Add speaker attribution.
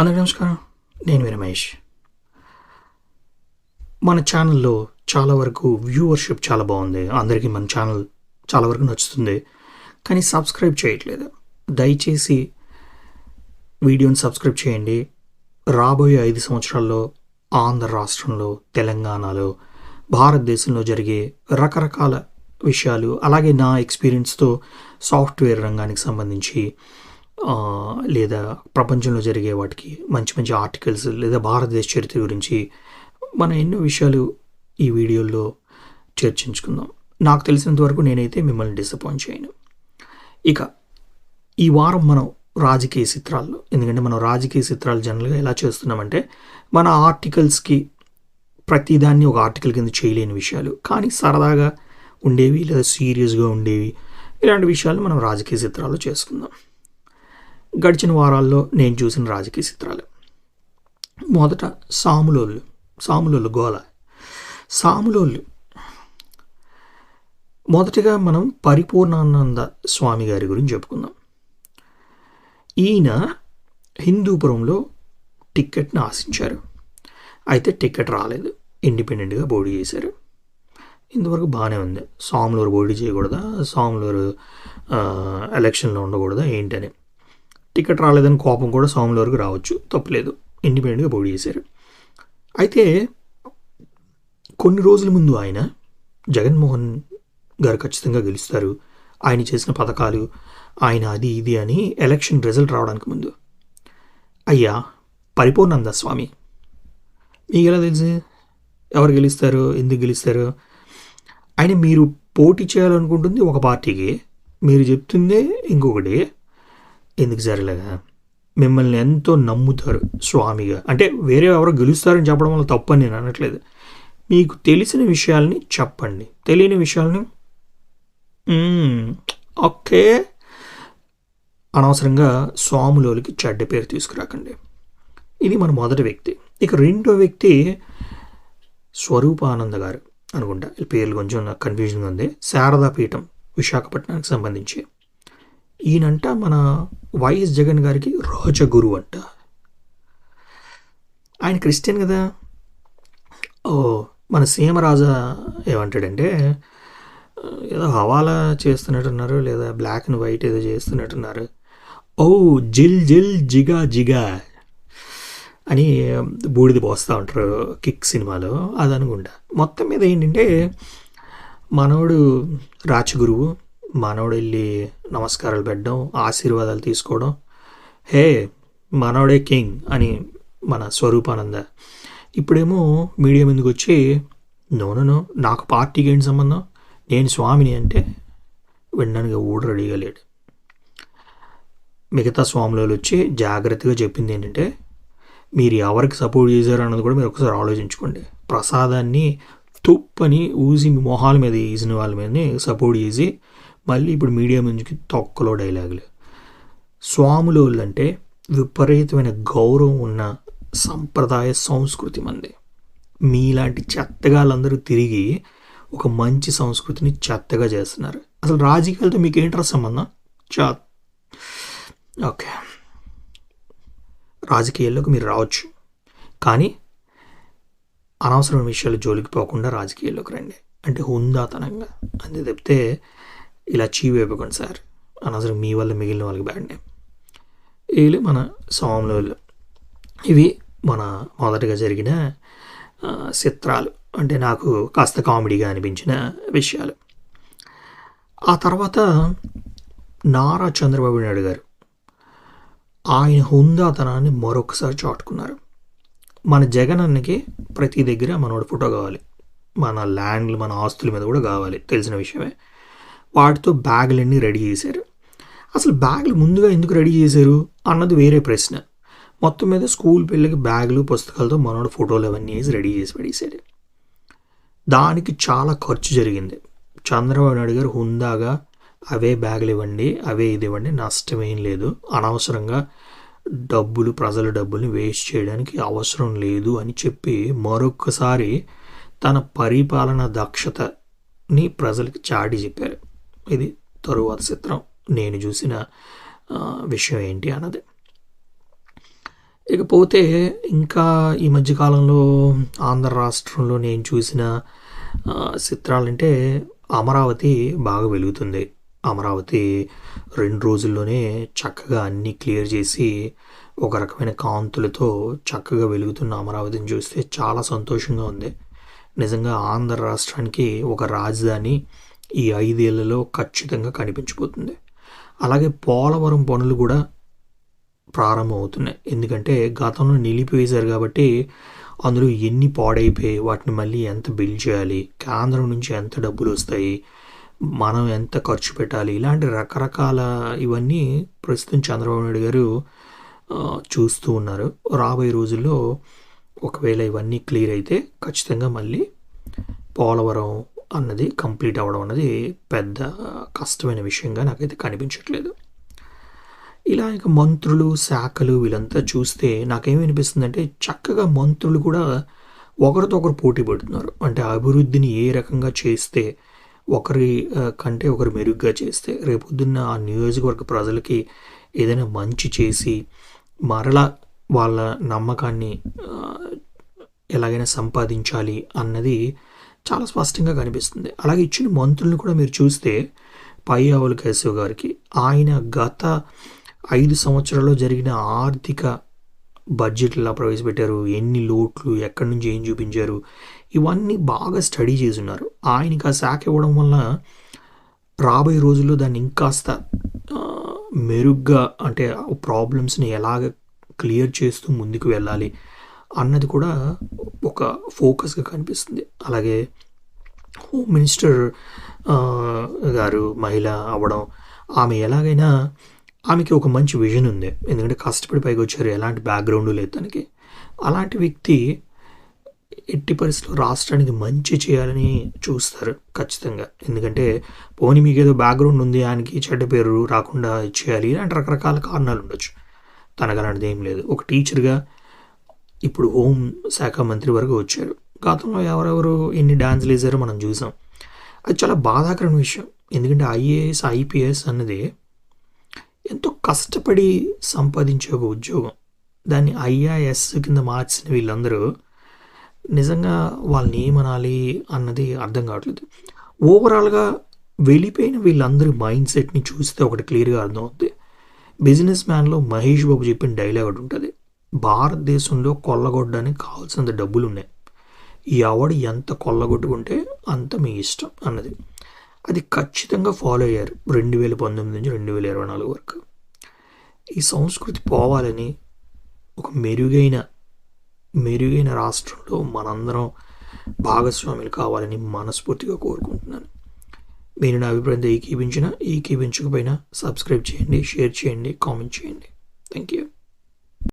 Speaker 1: అందరికీ నమస్కారం. నేను వినమేష్ మన ఛానల్లో చాలా వరకు వ్యూవర్షిప్ చాలా బాగుంది. అందరికీ మన ఛానల్ చాలా వరకు నచ్చుతుంది. కానీ సబ్స్క్రైబ్ చేయట్లేదు. దయచేసి వీడియోని సబ్స్క్రైబ్ చేయండి. రాబోయే ఐదు సంవత్సరాల్లో ఆంధ్ర రాష్ట్రంలో తెలంగాణలో భారతదేశంలో జరిగే రకరకాల విషయాలు అలాగే నా ఎక్స్పీరియన్స్తో సాఫ్ట్వేర్ రంగానికి సంబంధించి లేదా ప్రపంచంలో జరిగే వాటికి మంచి మంచి ఆర్టికల్స్ లేదా భారతదేశ చరిత్ర గురించి మనం ఎన్నో విషయాలు ఈ వీడియోల్లో చర్చించుకుందాం. నాకు తెలిసినంత వరకు నేనైతే మిమ్మల్ని డిసప్పాయింట్ చేయను. ఇక ఈ వారం మనం రాజకీయ చిత్రాల్లో ఎందుకంటే మనం రాజకీయ చిత్రాలు జనరల్గా ఎలా చేస్తున్నామంటే మన ఆర్టికల్స్కి ప్రతిదాన్ని ఒక ఆర్టికల్ కింద చేయలేని విషయాలు. కానీ సరదాగా ఉండేవి లేదా సీరియస్గా ఉండేవి ఇలాంటి విషయాలు మనం రాజకీయ చిత్రాల్లో చేసుకుందాం. గడిచిన వారాల్లో నేను చూసిన రాజకీయ చిత్రాలు. మొదట సాములోళ్ళు సాములోళ్ళు గోల. సాములోళ్ళు మొదటిగా మనం పరిపూర్ణానంద స్వామి గారి గురించి చెప్పుకుందాం. ఈయన హిందూపురంలో టిక్కెట్ని ఆశించారు. అయితే టిక్కెట్ రాలేదు. ఇండిపెండెంట్గా పోటీ చేశారు. ఇంతవరకు బాగానే ఉంది. సాములూరు పోటీ చేయకూడదా? సాములూరు ఎలక్షన్లో ఉండకూడదా? ఏంటని. టికెట్ రాలేదని కోపం కూడా సోమవారికి రావచ్చు. తప్పులేదు. ఇండిపెండెంట్గా పోటీ చేశారు. అయితే కొన్ని రోజుల ముందు ఆయన జగన్మోహన్ గారు ఖచ్చితంగా గెలుస్తారు. ఆయన చేసిన పథకాలు ఆయన అది ఇది అని ఎలక్షన్ రిజల్ట్ రావడానికి ముందు. అయ్యా పరిపూర్ణంద స్వామి. మీకు ఎలా తెలుసు? ఎవరు గెలుస్తారు? ఎందుకు గెలుస్తారు? ఆయన మీరు పోటీ చేయాలనుకుంటుంది ఒక పార్టీకి. మీరు చెప్తుందే ఇంకొకటి. ఎందుకు జరగలేదా? మిమ్మల్ని ఎంతో నమ్ముతారు స్వామిగా. అంటే వేరే ఎవరో గెలుస్తారని చెప్పడం వల్ల తప్పని నేను అనట్లేదు. మీకు తెలిసిన విషయాల్ని చెప్పండి. తెలియని విషయాల్ని? ఓకే. అనవసరంగా స్వాములోనికి చెడ్డ పేరు తీసుకురాకండి. ఇది మన మొదటి వ్యక్తి. ఇక రెండో వ్యక్తి స్వరూపానంద గారు అనుకుంటా. ఈ పేర్లు కొంచెం నాకు కన్ఫ్యూజన్గా ఉంది. శారదా పీఠం విశాఖపట్నానికి సంబంధించి. ఈయనంట మన వైఎస్ జగన్ గారికి రాజగురు అంట. ఆయన క్రిస్టియన్ కదా. ఓ మన సీమరాజా ఏమంటాడంటే ఏదో హవాలా చేస్తున్నట్టున్నారు లేదా బ్లాక్ అండ్ వైట్ ఏదో చేస్తున్నట్టున్నారు. ఓ జిల్ జిల్ జిగా జిగా అని బూడిద పోస్తూ ఉంటారు కిక్ సినిమాలో. అది అనుకుంటా. మొత్తం మీద ఏంటంటే మనోడు రాచగురువు మనోడు వెళ్ళి నమస్కారాలు పెట్టడం ఆశీర్వాదాలు తీసుకోవడం. హే మనోడే కింగ్ అని మన స్వరూపానంద. ఇప్పుడేమో మీడియా ముందుకు వచ్చి నోనో నాకు పార్టీకి ఏంటి సంబంధం? నేను స్వామిని అంటే వినడానికి ఊడు రెడీగా లేడు. మిగతా స్వాములు వచ్చి జాగ్రత్తగా చెప్పింది ఏంటంటే మీరు ఎవరికి సపోర్ట్ చేశారు అన్నది కూడా మీరు ఒకసారి ఆలోచించుకోండి. ప్రసాదాన్ని తుప్పని ఊసి మొహాల మీద వేసిన వాళ్ళ మీదని సపోర్ట్ చేసి మళ్ళీ ఇప్పుడు మీడియా ముందుకి తొక్కలో డైలాగులు. స్వాములు అంటే విపరీతమైన గౌరవం ఉన్న సంప్రదాయ సంస్కృతి మంది. మీలాంటి చెత్తగాళ్ళందరూ తిరిగి ఒక మంచి సంస్కృతిని చెత్తగా చేస్తున్నారు. అసలు రాజకీయాలతో మీకు ఏంట్రా సంబంధం? చా ఓకే. రాజకీయాల్లోకి మీరు రావచ్చు. కానీ అనవసరమైన విషయాలు జోలికి పోకుండా రాజకీయాల్లోకి రండి. అంటే హుందాతనంగా. అంతే తప్పితే ఇలా చీవ్ అయిపోకండి సార్ అనవసరం మీ వల్ల మిగిలిన వాళ్ళకి బ్యాడ్ నేమ్ వీళ్ళు మన స్వాములు ఇవి మన మొదటగా జరిగిన చిత్రాలు అంటే నాకు కాస్త కామెడీగా అనిపించిన విషయాలు ఆ తర్వాత నారా చంద్రబాబు నాయుడు గారు ఆయన హుందాతనాన్ని మరొకసారి చాటుకున్నారు మన జగన్ అన్నకి ప్రతి దగ్గర మనోడు ఫోటో కావాలి మన ల్యాండ్లు మన ఆస్తుల మీద కూడా కావాలి తెలిసిన విషయమే వాటితో బ్యాగులన్నీ రెడీ చేశారు. అసలు బ్యాగులు ముందుగా ఎందుకు రెడీ చేశారు అన్నది వేరే ప్రశ్న. మొత్తం మీద స్కూల్ పిల్లలకి బ్యాగులు పుస్తకాలతో మనోడు ఫోటోలు అవన్నీ వేసి రెడీ చేసి పడేశాడు. దానికి చాలా ఖర్చు జరిగింది. చంద్రబాబు నాయుడు గారు హుందాగా అవే బ్యాగులు ఇవ్వండి అవే ఇది ఇవ్వండి నష్టమేం లేదు. అనవసరంగా డబ్బులు ప్రజల డబ్బుల్ని వేస్ట్ చేయడానికి అవసరం లేదు అని చెప్పి మరొకసారి తన పరిపాలన దక్షతని ప్రజలకు చాటి చెప్పారు. ఇది తరువాత చిత్రం. నేను చూసిన విషయం ఏంటి అన్నది. ఇకపోతే ఇంకా ఈ మధ్యకాలంలో ఆంధ్ర రాష్ట్రంలో నేను చూసిన చిత్రాలంటే అమరావతి బాగా వెలుగుతుంది. అమరావతి రెండు రోజుల్లోనే చక్కగా అన్నీ క్లియర్ చేసి ఒక రకమైన కాంతులతో చక్కగా వెలుగుతున్న అమరావతిని చూస్తే చాలా సంతోషంగా ఉంది. నిజంగా ఆంధ్ర రాష్ట్రానికి ఒక రాజధాని ఈ ఐదేళ్ళలో ఖచ్చితంగా కనిపించిపోతుంది అలాగే పోలవరం పనులు కూడా ప్రారంభం అవుతున్నాయి ఎందుకంటే గతంలో నిలిపివేశారు కాబట్టి అందులో ఎన్ని పాడైపోయి వాటిని మళ్ళీ ఎంత బిల్డ్ చేయాలి కేంద్రం నుంచి ఎంత డబ్బులు వస్తాయి మనం ఎంత ఖర్చు పెట్టాలి ఇలాంటి రకరకాల ఇవన్నీ ప్రస్తుతం చంద్రబాబు నాయుడు గారు చూస్తూ ఉన్నారు. రాబోయే రోజుల్లో ఒకవేళ ఇవన్నీ క్లియర్ అయితే ఖచ్చితంగా మళ్ళీ పోలవరం అన్నది కంప్లీట్ అవ్వడం అన్నది పెద్ద కష్టమైన విషయంగా నాకైతే కనిపించట్లేదు. ఇలా ఇక మంత్రులు శాఖలు వీళ్ళంతా చూస్తే నాకేమనిపిస్తుందంటే చక్కగా మంత్రులు కూడా ఒకరితో ఒకరు పోటీ పడుతున్నారు. అంటే అభివృద్ధిని ఏ రకంగా చేస్తే ఒకరి కంటే ఒకరు మెరుగ్గా చేస్తే రేపొద్దున్న ఆ నియోజకవర్గ ప్రజలకి ఏదైనా మంచి చేసి మరలా వాళ్ళ నమ్మకాన్ని ఎలాగైనా సంపాదించాలి అన్నది చాలా స్పష్టంగా కనిపిస్తుంది. అలాగే ఇచ్చిన మంత్రులను కూడా మీరు చూస్తే పై ఆవుల కేశవ్ గారికి ఆయన గత ఐదు సంవత్సరాల్లో జరిగిన ఆర్థిక బడ్జెట్లా ప్రవేశపెట్టారు. ఎన్ని లోట్లు ఎక్కడి నుంచి ఏం చూపించారు ఇవన్నీ బాగా స్టడీ చేసి ఉన్నారు ఆయనకి ఆ శాఖ ఇవ్వడం వల్ల రాబోయే రోజుల్లో దాన్ని ఇంకాస్త మెరుగ్గా అంటే ప్రాబ్లమ్స్ని ఎలాగ క్లియర్ చేస్తూ ముందుకు వెళ్ళాలి అన్నది కూడా ఒక ఫోకస్గా కనిపిస్తుంది. అలాగే హోమ్ మినిస్టర్ గారు మహిళ అవ్వడం ఆమె ఎలాగైనా ఆమెకి ఒక మంచి విజన్ ఉంది. ఎందుకంటే కష్టపడి పైకి వచ్చారు ఎలాంటి బ్యాక్గ్రౌండ్ లేదు తనకి. అలాంటి వ్యక్తి ఎట్టి పరిస్థితుల్లో రాష్ట్రానికి మంచి చేయాలని చూస్తారు ఖచ్చితంగా. ఎందుకంటే పోనీ మీకు ఏదో బ్యాక్గ్రౌండ్ ఉంది ఆయనకి చెడ్డ పేరు రాకుండా చేయాలి ఇలాంటి రకరకాల కారణాలు ఉండొచ్చు. తనకు అలాంటిది ఏం లేదు. ఒక టీచర్గా ఇప్పుడు హోం శాఖ మంత్రి వరకు వచ్చారు. గతంలో ఎవరెవరు ఎన్ని డాన్స్లు వేసారో మనం చూసాం. అది చాలా బాధాకరమైన విషయం. ఎందుకంటే ఐఏఎస్ ఐపీఎస్ అన్నది ఎంతో కష్టపడి సంపాదించే ఒక ఉద్యోగం. దాన్ని ఐఆర్ఎస్ కింద మార్చిన వీళ్ళందరూ నిజంగా వాళ్ళని ఏమనాలి అన్నది అర్థం కావట్లేదు. ఓవరాల్గా వెళ్ళిపోయిన వీళ్ళందరి మైండ్ సెట్ని చూస్తే ఒకటి క్లియర్గా అర్థం అవుతుంది బిజినెస్ మ్యాన్లో మహేష్ బాబు చెప్పిన డైలాగ్ ఒకటి ఉంటుంది. భారతదేశంలో కొల్లగొట్టడానికి కావాల్సినంత డబ్బులు ఉన్నాయి ఎవడు ఎంత కొల్లగొట్టుకుంటే అంత మీ ఇష్టం అన్నది. అది ఖచ్చితంగా ఫాలో అయ్యారు రెండు వేల పంతొమ్మిది నుంచి రెండు వేల ఇరవై నాలుగు వరకు. ఈ సంస్కృతి పోవాలని ఒక మెరుగైన మెరుగైన రాష్ట్రంలో మనందరం భాగస్వాములు కావాలని మనస్ఫూర్తిగా కోరుకుంటున్నాను. మీరు నా అభిప్రాయంతో ఏకీపించినా ఏకీపించకపోయినా సబ్స్క్రైబ్ చేయండి షేర్ చేయండి కామెంట్ చేయండి. Thank you